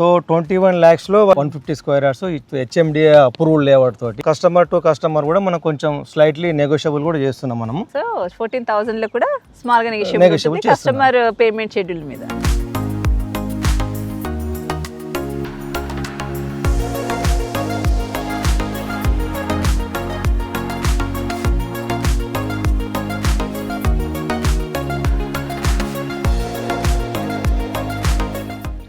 So twenty one ల్యాక్స్లో one fifty square yards HMD approval layout తోటి. Customer to customer కూడా మనం కొంచెం slightly negotiable కూడా చేస్తున్నాం మనము. సో ఫోర్టీన్ థౌసండ్లో కూడా స్మాల్గా Negotiable negotiable. Customer payment schedule మీద.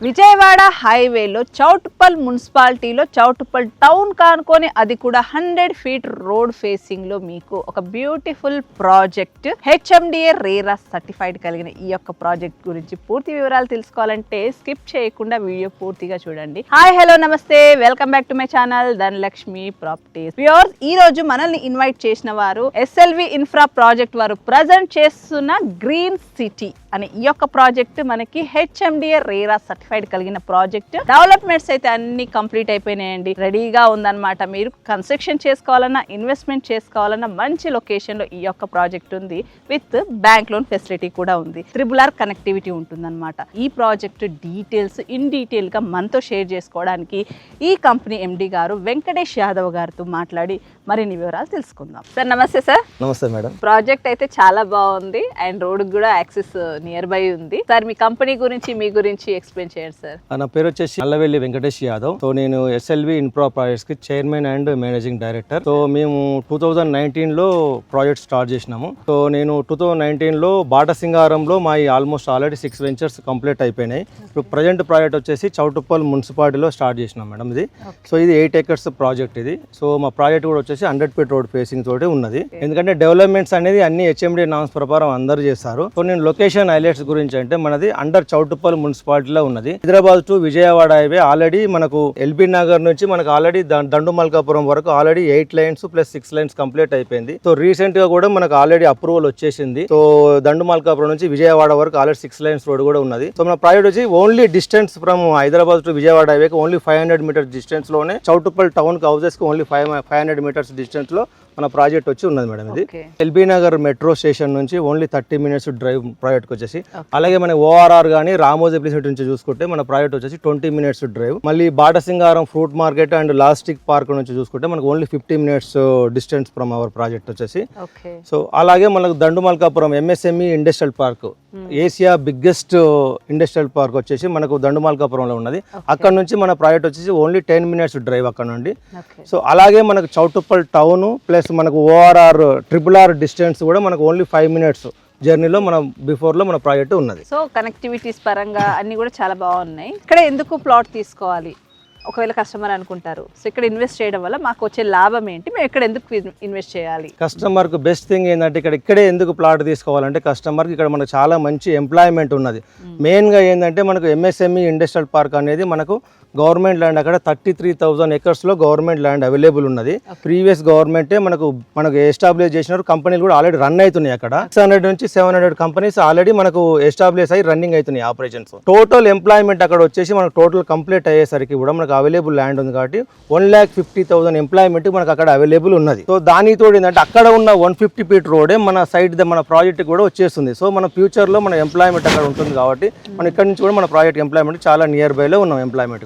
విజయవాడ హైవేలో చౌటుప్పల్ మున్సిపాలిటీలో చౌటుపల్ టౌన్ కానుకొని అది కూడా హండ్రెడ్ ఫీట్ రోడ్ ఫేసింగ్లో మీకు ఒక beautiful project HMDA RERA certified కలిగిన ఈ యొక్క ప్రాజెక్ట్ గురించి పూర్తి వివరాలు తెలుసుకోవాలంటే స్కిప్ చేయకుండా వీడియో పూర్తిగా చూడండి. హాయ్ హలో నమస్తే. Welcome back to my channel Dhanalakshmi properties. Viewers ఈ రోజు మనల్ని ఇన్వైట్ చేసిన వారు ఎస్ఎల్వి ఇన్ఫ్రా ప్రాజెక్ట్ వారు ప్రజెంట్ చేస్తున్న గ్రీన్ సిటీ అనే ఈ యొక్క ప్రాజెక్ట్ మనకి హెచ్ఎండిఏ రేరా సర్టిఫైడ్ కలిగిన ప్రాజెక్ట్. డెవలప్మెంట్స్ అయితే అన్ని కంప్లీట్ అయిపోయినాయండి. రెడీగా ఉందన్నమాట. మీరు కన్స్ట్రక్షన్ చేసుకోవాలన్నా ఇన్వెస్ట్మెంట్ చేసుకోవాలన్నా మంచి లొకేషన్లో ఈ యొక్క ప్రాజెక్ట్ ఉంది. విత్ బ్యాంక్ లోన్ ఫెసిలిటీ కూడా ఉంది. త్రిబుల్ ఆర్ కనెక్టివిటీ ఉంటుందన్నమాట. ఈ ప్రాజెక్ట్ డీటెయిల్స్ ఇన్ డీటెయిల్గా మనతో షేర్ చేసుకోవడానికి ఈ కంపెనీ ఎండి గారు వెంకటేష్ యాదవ్ గారితో మాట్లాడి మరిన్ని వివరాలు తెలుసుకుందాం. సార్ నమస్తే సార్. నమస్తే మేడం. ప్రాజెక్ట్ అయితే చాలా బాగుంది. అండ్ రోడ్ కూడా యాక్సెస్ నియర్ బై ఉంది. సార్ మీ కంపెనీ గురించి మీ గురించి ఎక్స్ప్లెయిన్ చేయండి. సార్ నా పేరు వచ్చేసి అల్లవెల్లి వెంకటేష్ యాదవ్. సో నేను SLV infra ప్రాజెక్ట్స్కి chairman and managing director so మేము టూ థౌజండ్ నైన్టీన్లో ప్రాజెక్ట్ స్టార్ట్ చేసినాము. సో నేను టూ థౌజండ్ నైన్టీన్లో బాటసింగారంలో మా almost already six ventures complete అయిపోయినాయి. ఇప్పుడు ప్రజెంట్ ప్రాజెక్ట్ వచ్చేసి చౌటుప్పల్ మున్సిపాలిటీలో స్టార్ట్ చేసినాం మేడం ఇది. సో ఇది ఎయిట్ ఎకర్స్ ప్రాజెక్ట్ ఇది. సో మా ప్రాజెక్ట్ కూడా వచ్చేసి హండ్రెడ్ ఫీట్ రోడ్ ఫేసింగ్ తోటి ఉన్నది. ఎందుకంటే డెవలప్మెంట్స్ అనేది అన్ని హెచ్ఎండి నామ్స్ ప్రకారం అందరు చేస్తారు. సో నేను లొకేషన్ హైలైట్స్ గురించి అంటే మనది అండర్ చౌటుప్పల్ మున్సిపాలిటీలో ఉన్నది. Hyderabad to Vijayawada highway. Already మనకు ఎల్బీ నగర్ నుంచి మనకు ఆల్రెడీ దండు మల్కాపురం వరకు already eight lanes plus six lanes complete అయిపోయింది. సో రీసెంట్గా కూడా మనకు ఆల్రెడీ అప్రూవల్ వచ్చేసింది. సో దండు మల్కాపురం నుంచి విజయవాడ వరకు ఆల్రెడీ సిక్స్ లైన్స్ రోడ్ కూడా ఉన్నది. సో మన ప్రాజెక్ట్ వచ్చి only distance from Hyderabad to Vijayawada హైవేకి ఓన్లీ ఫైవ్ హండ్రెడ్ మీటర్స్ డిస్టెన్స్లోనే చౌటుప్పల్ టౌన్కి హౌసెస్కి only five five hundred metres డిస్టెన్స్లో మన ప్రాజెక్ట్ వచ్చి ఉన్నది మేడం ఇది. ఎల్బీ నగర్ మెట్రో స్టేషన్ నుంచి only thirty minutes drive project వచ్చేసి. అలాగే మన ఓఆర్ఆర్ కానీ రామోజీ ప్లేస్ నుంచి చూసుకుంటే మన ప్రాజెక్ట్ వచ్చేసి ట్వంటీ మినిట్స్ డ్రైవ్. మళ్ళీ Batasingaram fruit market and logistic park నుంచి చూసుకుంటే మనకు only fifty minutes distance from our project వచ్చేసి. సో అలాగే మనకు Dandumalkapuram MSME industrial park Asia biggest industrial park వచ్చేసి మనకు దండుమల్కాపురంలో ఉన్నది. అక్కడ నుంచి మన ప్రాజెక్ట్ వచ్చేసి ఓన్లీ టెన్ మినిట్స్ డ్రైవ్ అక్కడ నుండి. సో అలాగే మనకు చౌటుప్పల్ టౌన్ ప్లస్ మనకు ఓఆర్ఆర్ ట్రిపుల్ ఆర్ డిస్టెన్స్ కూడా మనకు ఓన్లీ ఫైవ్ మినిట్స్ జర్నీలో మన బిఫోర్లో మన ప్రాజెక్ట్ ఉన్నది. సో కనెక్టివిటీస్ పరంగా అన్ని కూడా చాలా బాగున్నాయి. ఇక్కడ ఎందుకు ప్లాట్ తీసుకోవాలి? ఒకవేళ కస్టమర్ అనుకుంటారు. సో ఇక్కడ ఇన్వెస్ట్ చేయడం వల్ల మాకు వచ్చే లాభం ఏంటి? మేము ఇక్కడ ఎందుకు ఇన్వెస్ట్ చేయాలి? కస్టమర్కు బెస్ట్ థింగ్ ఏంటంటే ఇక్కడ ఇక్కడే ఎందుకు ప్లాట్ తీసుకోవాలంటే కస్టమర్కి ఇక్కడ మనకు చాలా మంచి ఎంప్లాయ్మెంట్ ఉన్నది. మెయిన్గా ఏంటంటే మనకు ఎంఎస్ఎంఈ ఇండస్ట్రియల్ పార్క్ అనేది మనకు గవర్నమెంట్ ల్యాండ్ అక్కడ థర్టీ త్రీ థౌసండ్ ఎకర్స్లో గవర్నమెంట్ ల్యాండ్ అవైలబుల్ ఉన్నది. ప్రీవియస్ గవర్నమెంటే మనకు మనకు ఎస్టాబ్లిష్ చేసినారు. కంపెనీలు కూడా ఆల్రెడీ రన్ అవుతున్నాయి అక్కడ. సిక్స్ హండ్రెడ్ నుంచి సెవెన్ హండ్రెడ్ కంపెనీస్ ఆల్రెడీ మనకు ఎస్టాబ్లిష్ అయ్యి రన్నింగ్ అవుతున్నాయి ఆపరేషన్స్ టోటల్ ఎంప్లాయ్మెంట్ అక్కడ వచ్చేసి మనకు టోటల్ కంప్లీట్ అయ్యేసరికి కూడా మనకు అవైలబుల్ ల్యాండ్ ఉంది కాబట్టి one lakh fifty thousand employment మనకు అక్కడ అవైలబుల్ ఉన్నది. సో దానితో ఏంటంటే అక్కడ ఉన్న వన్ ఫిఫ్టీ ఫీట్ రోడే మన సైడ్ మన ప్రాజెక్ట్ కూడా వచ్చేస్తుంది. సో మన ఫ్యూచర్లో మన ఎంప్లాయ్మెంట్ అక్కడ ఉంటుంది కాబట్టి మనం ఇక్కడ నుంచి కూడా మన ప్రాజెక్ట్ ఎంప్లాయ్మెంట్ చాలా నియర్ బై లో ఉన్నాం ఎంప్లాయ్మెంట్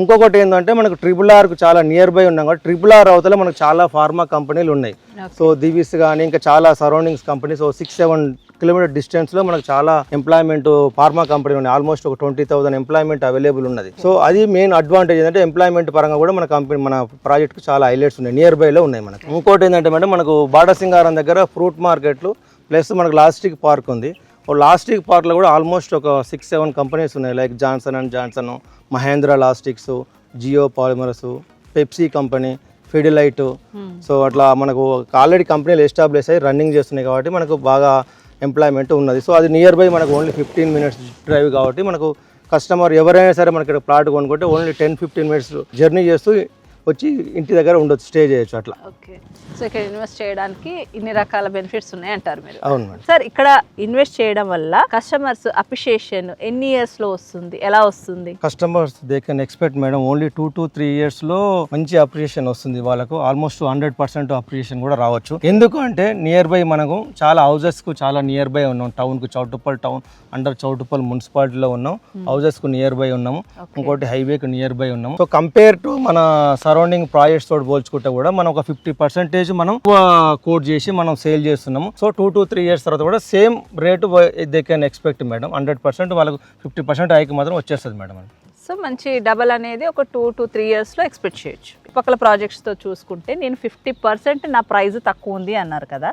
ఇంకొకటి ఏంటంటే మనకు ట్రిపుల్ ఆర్కు చాలా నియర్ బై ఉన్నాం కాబట్టి ట్రిపుల్ ఆర్ అవతల మనకు చాలా ఫార్మా కంపెనీలు ఉన్నాయి. సో దివిస్ కానీ ఇంకా చాలా surroundings companies six seven kilometre డిస్టెన్స్లో మనకు చాలా ఎంప్లాయ్మెంట్ ఫార్మా కంపెనీ ఉన్నాయి. ఆల్మోస్ట్ ఒక ట్వంటీ థౌసండ్ ఎంప్లాయ్మెంట్ అవైలబుల్ ఉన్నది. సో అది మెయిన్ అడ్వాంటేజ్ ఏంటంటే ఎంప్లాయ్మెంట్ పరంగా కూడా మన కంపెనీ మన ప్రాజెక్ట్కు చాలా హైలైట్స్ ఉన్నాయి. నియర్ బై లో ఉన్నాయి మనకి. ఇంకోటి ఏంటంటే మేడం మనకు బాడసింగారం దగ్గర ఫ్రూట్ మార్కెట్లు ప్లస్ మనకు లాస్టిక్ పార్క్ ఉంది. లాస్టిక్ పార్క్లో కూడా ఆల్మోస్ట్ ఒక సిక్స్ సెవెన్ కంపెనీస్ ఉన్నాయి. Like Johnson and Johnson Mahindra logistics geo polymers Pepsi company Pidilite so అట్లా మనకు ఆల్రెడీ కంపెనీలు ఎస్టాబ్లిష్ అయ్యి రన్నింగ్ చేస్తున్నాయి కాబట్టి మనకు బాగా ఎంప్లాయ్మెంట్ ఉన్నది. సో అది నియర్ బై మనకు ఓన్లీ ఫిఫ్టీన్ మినిట్స్ డ్రైవ్ కాబట్టి మనకు కస్టమర్ ఎవరైనా సరే మనకి ఇక్కడ ప్లాట్ కొనుక్కుంటే only ten fifteen minutes journey చేస్తూ వచ్చి ఇంటి దగ్గర ఉండొచ్చు స్టే చేయొచ్చు అట్లా. ఓకే. సో ఇక్కడ ఇన్వెస్ట్ చేయడానికి ఇన్ని రకాల బెనిఫిట్స్ ఉన్నాయి అంటారు మీరు. అవును మేడం. సార్ ఇక్కడ ఇన్వెస్ట్ చేయడం వల్ల కస్టమర్స్ అప్రిషియేషన్ ఎన్ని ఇయర్స్లో వస్తుంది? ఎలా వస్తుంది? Customers they can expect madam only two to three ఇయర్స్లో మంచి అప్రిషియేషన్ వస్తుంది వాళ్ళకు. ఆల్మోస్ట్ హండ్రెడ్ పర్సెంట్ అప్రిషియేషన్ కూడా రావచ్చు. ఎందుకు అంటే నియర్ బై మనకు చాలా హౌజెస్కు చాలా నియర్ బై ఉన్నాం. టౌన్కు చౌటుప్పల్ టౌన్ అండర్ చౌటుప్పల్ మున్సిపాలిటీలో ఉన్నాం. హౌజెస్కు నియర్ బై ఉన్నాము ఇంకోటి హైవే కు నియర్ బై ఉన్నాం సో కంపేర్ టు మన సరౌండింగ్ ప్రాజెక్ట్స్ తోటి పోల్చుకుంటే కూడా మనం ఒక ఫిఫ్టీ పర్సెంటేజ్ మనం కోట్ చేసి మనం సేల్ చేస్తున్నాము. So two to three years తర్వాత కూడా same rate they can expect madam. Hundred percent వాళ్ళకు ఫిఫ్టీ పర్సెంట్ హైక్ మాత్రం వచ్చేస్తుంది మేడం సో మంచి డబల్ అనేది ఒక టూ టు త్రీ ఇయర్స్లో ఎక్స్పెక్ట్ చేయొచ్చు. పక్కల ప్రాజెక్ట్స్తో చూసుకుంటే నేను ఫిఫ్టీ పర్సెంట్ నా ప్రైస్ తక్కువ ఉంది అన్నారు కదా.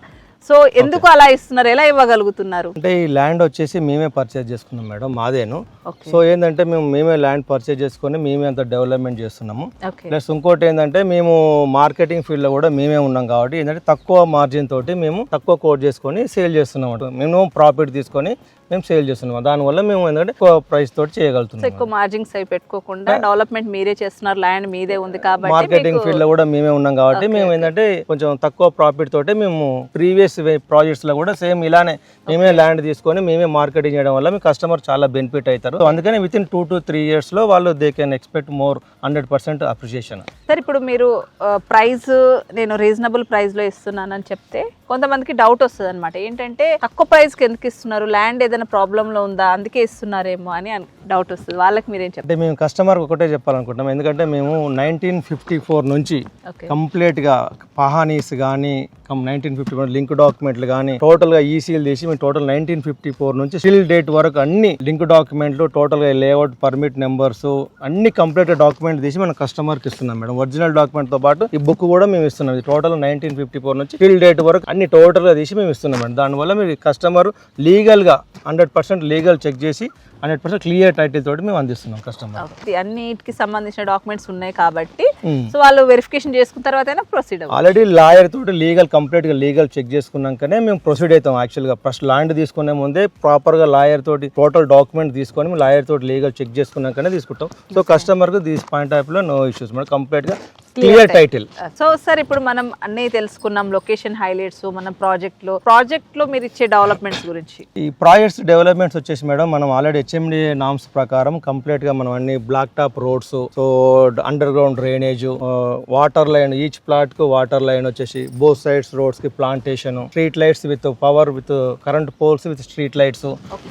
సో ఎందుకు అలా ఇస్తున్నారు? ఎలా ఇవ్వగలుగుతున్నారు? అంటే ఈ ల్యాండ్ వచ్చేసి మేమే పర్చేజ్ చేసుకున్నాం మేడం మాదేను. సో ఏంటంటే మేము మేమే ల్యాండ్ పర్చేజ్ చేసుకొని మేమే అంత డెవలప్మెంట్ చేస్తున్నాము. ప్లస్ ఇంకోటి ఏంటంటే మేము మార్కెటింగ్ ఫీల్డ్లో కూడా మేమే ఉన్నాం కాబట్టి ఏంటంటే తక్కువ మార్జిన్ తోటి మేము తక్కువ కోట్ చేసుకొని సేల్ చేస్తున్నాం. మేము ప్రాఫిట్ తీసుకొని మేము సేల్ చేస్తున్నాం. దానివల్ల మేము ఏంటంటే ఎక్కువ ప్రైస్ తోటి చేయగలుగుతున్నాం ఎక్కువ మార్జిన్స్ అవి పెట్టుకోకుండా డెవలప్మెంట్ మీరే చేస్తున్నారు ల్యాండ్ మీదే ఉంది కాబట్టి మార్కెటింగ్ ఫీల్డ్లో కూడా మేమే ఉన్నాం కాబట్టి మేము ఏంటంటే కొంచెం తక్కువ ప్రాఫిట్ తోటి మేము ప్రీవియస్ ప్రాజెక్ట్స్లో కూడా సేమ్ ఇలానే మేమే ల్యాండ్ తీసుకొని మేమే మార్కెటింగ్ చేయడం వల్ల మీ కస్టమర్ చాలా బెనిఫిట్ అవుతారు. అందుకని with in two to three ఇయర్స్లో వాళ్ళు they can expect more hundred percent appreciation sir ఇప్పుడు మీరు ప్రైస్ నేను రీజనబుల్ ప్రైస్లో ఇస్తున్నానని చెప్తే కొంతమందికి డౌట్ వస్తుంది అనమాట ఏంటంటే తక్కువ ప్రైస్కి ఎందుకు ఇస్తున్నారు? ల్యాండ్ ఏదైనా ప్రాబ్లం లో ఉందా? అందుకే ఇస్తున్నారేమో అని డౌట్ వస్తుంది. వాళ్ళకి మీరేం చెప్తారు అంటే మేము కస్టమర్ ఒకటే చెప్పాలనుకుంటున్నాం. ఎందుకంటే మేము నైన్టీన్ ఫిఫ్టీ ఫోర్ నుంచి ఓకే. కంప్లీట్గా పహానీస్ కానీ నైన్టీన్ ఫిఫ్టీ ఫోర్ లింక్ డాక్యుమెంట్లు కానీ టోటల్గా ఈసీఎల్ చేసి మేము టోటల్ నైన్టీన్ ఫిఫ్టీ ఫోర్ నుంచి స్టిల్ డేట్ వరకు అన్ని లింక్ డాక్యుమెంట్లు టోటల్గా లేఅవుట్ పర్మిట్ నెంబర్స్ అన్ని కంప్లీట్ డాక్యుమెంట్ తీసి మనం కస్టమర్కి ఇస్తున్నాం మేడం. ఒరిజినల్ డాక్యుమెంట్తో పాటు ఈ బుక్ కూడా మేము ఇస్తున్నాం. టోటల్ నైన్టీన్ ఫిఫ్టీ ఫోర్ నుంచి స్టిల్ డేట్ వరకు అన్ని టోటల్గా తీసి మేము ఇస్తున్నాం మేడం. దానివల్ల మీరు కస్టమర్ లీగల్గా హండ్రెడ్ పర్సెంట్ లీగల్ చెక్ చేసి హండ్రెడ్ పర్సెంట్ క్లియర్ టైటిల్ తోటి మేము అందిస్తున్నాం కస్టమర్. అన్నిటికి సంబంధించిన డాక్యుమెంట్స్ ఉన్నాయి కాబట్టి సో వాళ్ళు వెరిఫికేషన్ చేసుకున్న తర్వాత ప్రొసీడ్ ఆల్రెడీ లాయర్ తోటి లీగల్ కంప్లీట్గా లీగల్ చెక్ చేసుకున్నాకనే మేము ప్రొసీడ్ అవుతాం యాక్చువల్గా. ఫస్ట్ ల్యాండ్ తీసుకునే ముందే ప్రాపర్గా లాయర్ తోటి టోటల్ డాక్యుమెంట్ తీసుకొని లాయర్ తోటి లీగల్ చెక్ చేసుకున్నాకనే తీసుకుంటాం. సో కస్టమర్కు దీస్ పాయింట్ ఆఫ్లో నో ఇష్యూస్ మేడం కంప్లీట్గా క్లియర్ టైటిల్ సో సార్ ఇప్పుడు మనం అన్నీ తెలుసుకున్నాం లొకేషన్ హైలైట్స్ మన ప్రాజెక్ట్లో ప్రాజెక్ట్లో మీరు ఇచ్చే డెవలప్మెంట్స్ గురించి. ఈ ప్రాజెక్ట్స్ డెవలప్మెంట్స్ వచ్చేసి మేడం మనం ఆల్రెడీ హెచ్ఎండి నామ్స్ ప్రకారం కంప్లీట్గా మనం అన్ని black top roads so underground drainage water line each ప్లాట్కు water line వచ్చేసి both sides రోడ్స్కి plantation street lights with power with current poles with street lights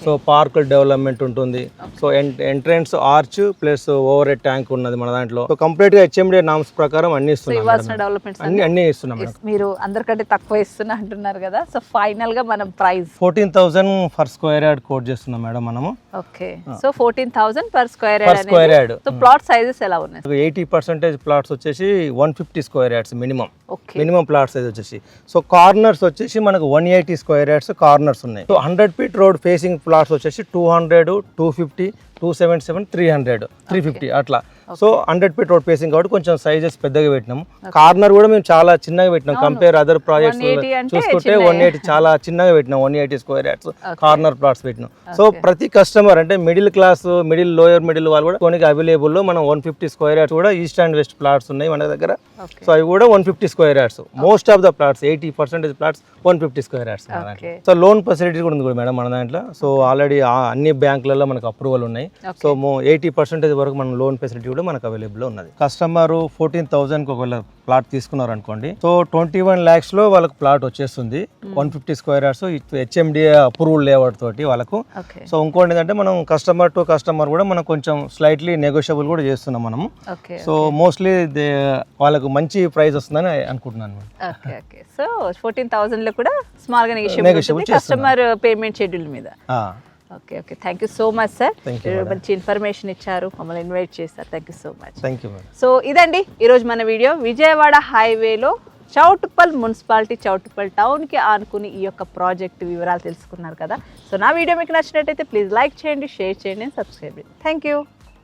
so park development ఉంటుంది. So entrance arch plus overhead tank ఉన్నది మన దాంట్లో. So కంప్లీట్గా HMD norms ప్రకారం అన్ని ఇస్తున్నాం అన్ని అన్ని ఇస్తున్నాం మీరు అందరికంటే తక్కువ ఇస్తున్నా అంటున్నారు కదా. సో ఫైనల్గా మనం price fourteen thousand for square yard quote చేస్తున్నాం మేడం మనము. Okay so fourteen thousand per square per square yard so plot sizes ఎలా ఉన్నాయి? ఎయిటీ పర్సెంటేజ్ ప్లాట్స్ వచ్చేసి one fifty square yards minimum minimum plot size వచ్చేసి. So corners వచ్చేసి మనకు one eighty square yards corners ఉన్నాయి. So hundred feet road facing plots వచ్చేసి two hundred two fifty two seven seven three hundred three fifty అట్లా. So hundred feet road facing కాబట్టి కొంచెం sizes పెద్దగా పెట్టినాము. కార్నర్ కూడా మేము చాలా చిన్నగా పెట్టినాం. కంపేర్ అదర్ ప్రాజెక్ట్స్ 180 అంటే చూసుకుంటే వన్ ఎయిటీ చాలా చిన్నగా పెట్టినాం. One eighty square yards corner plots పెట్టినాం. సో ప్రతి కస్టమర్ అంటే middle class middle lower middle వాళ్ళు కూడా కొన్ని అవైలబుల్ మనం వన్ ఫిఫ్టీ స్క్వేర్ యార్డ్స్ కూడా ఈస్ట్ అండ్ వెస్ట్ ప్లాట్స్ ఉన్నాయి మన దగ్గర. సో అవి కూడా one fifty square yards most of the plots eighty percentage plots one fifty square yards so loan facility కూడా ఉంది కూడా మేడం మన దాంట్లో. సో ఆల్రెడీ అన్ని బ్యాంకులలో మనకు అప్రూవల్ ఉన్నాయి. సో ఎయిటీ పర్సెంటేజ్ వరకు మన లోన్ ఫెసిలిటీ కూడా మనకు అవైలబుల్ ఉన్నది. కస్టమర్ ఫోర్టీన్ థౌసండ్ ఒకవేళ ప్లాట్ తీసుకున్నారు అనుకోండి. సో ట్వంటీ వన్ ల్యాక్స్లో వాళ్ళకి ప్లాట్ వచ్చేస్తుంది. One fifty square yards HMDA approval layout తోటి వాళ్ళకు. సో ఇంకోటి ఏంటంటే మనం కస్టమర్ టు కస్టమర్ కూడా మనం కొంచెం స్లైట్లీ నెగోషియబుల్ కూడా చేస్తున్నాం మనము. సో మోస్ట్లీ వాళ్ళకు మంచి ప్రైస్ వస్తుందని అనుకుంటున్నాను ఓకే ఓకే. సో ఫోర్టీన్ థౌసండ్లో కూడా స్మాల్గా నెగిషియబుల్ కస్టమర్ పేమెంట్ షెడ్యూల్ మీద. Okay okay. Thank you so much sir. మంచి ఇన్ఫర్మేషన్ ఇచ్చారు. మమ్మల్ని ఇన్వైట్ చేశారు. Thank you so much thank you so ఇదండి ఈరోజు మన వీడియో విజయవాడ హైవేలో చౌటుప్పల్ మున్సిపాలిటీ చౌటుప్పల్ టౌన్కి ఆనుకుని ఈ యొక్క ప్రాజెక్ట్ వివరాలు తెలుసుకున్నారు కదా. సో నా వీడియో మీకు నచ్చినట్టయితే ప్లీజ్ లైక్ చేయండి షేర్ చేయండి సబ్స్క్రైబ్ చేయండి. Thank you